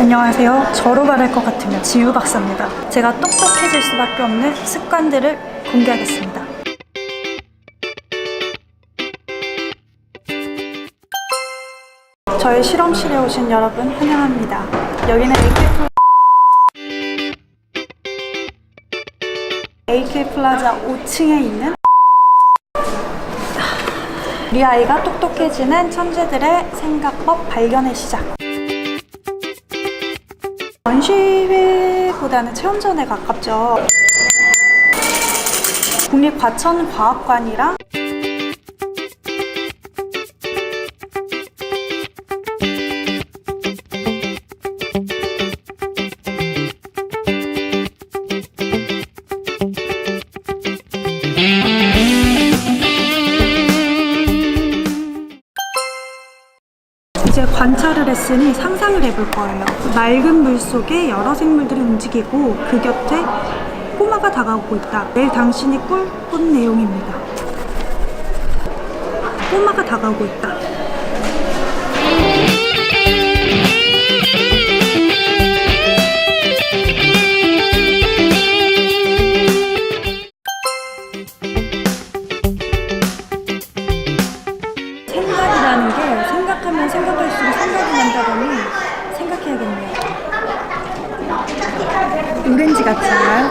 안녕하세요. 저로 말할 것 같으면 지우 박사입니다. 제가 똑똑해질 수밖에 없는 습관들을 공개하겠습니다. 저희 실험실에 오신 여러분 환영합니다. 여기는 AK, AK 플라자 5층에 있는 우리 아이가 똑똑해지는 천재들의 생각법 발견의 시작. 전시회보다는 체험전에 가깝죠. 국립과천과학관이랑 이제 관찰을 했으니 상상을 해볼 거예요. 맑은 물 속에 여러 생물들이 움직이고 그 곁에 꼬마가 다가오고 있다. 내일 당신이 꿀본 내용입니다. 꼬마가 다가오고 있다. 오렌지 같지 않아요?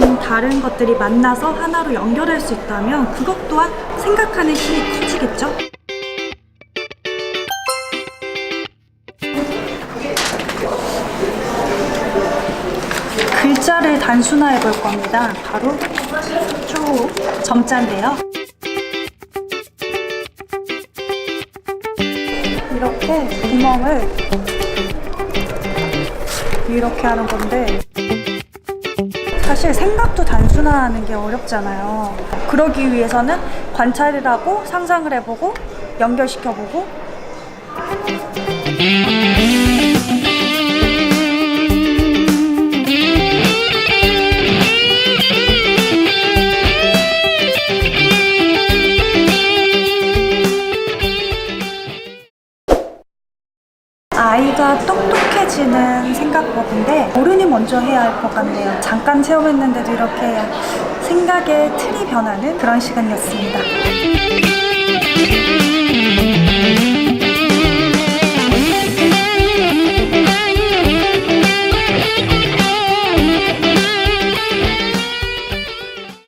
음, 다른 것들이 만나서 하나로 연결할 수 있다면 그것 또한 생각하는 힘이 커지겠죠? 글자를 단순화해 볼 겁니다. 바로 쭉 점자인데요. 이렇게 구멍을 이렇게 하는 건데 사실 생각도 단순화하는 게 어렵잖아요. 그러기 위해서는 관찰을 하고 상상을 해보고 연결시켜보고 아이가 똑똑해지는 생각법인데 어른이 먼저 해야 할 것 같네요. 잠깐 체험했는데도 이렇게 생각의 틀이 변하는 그런 시간이었습니다.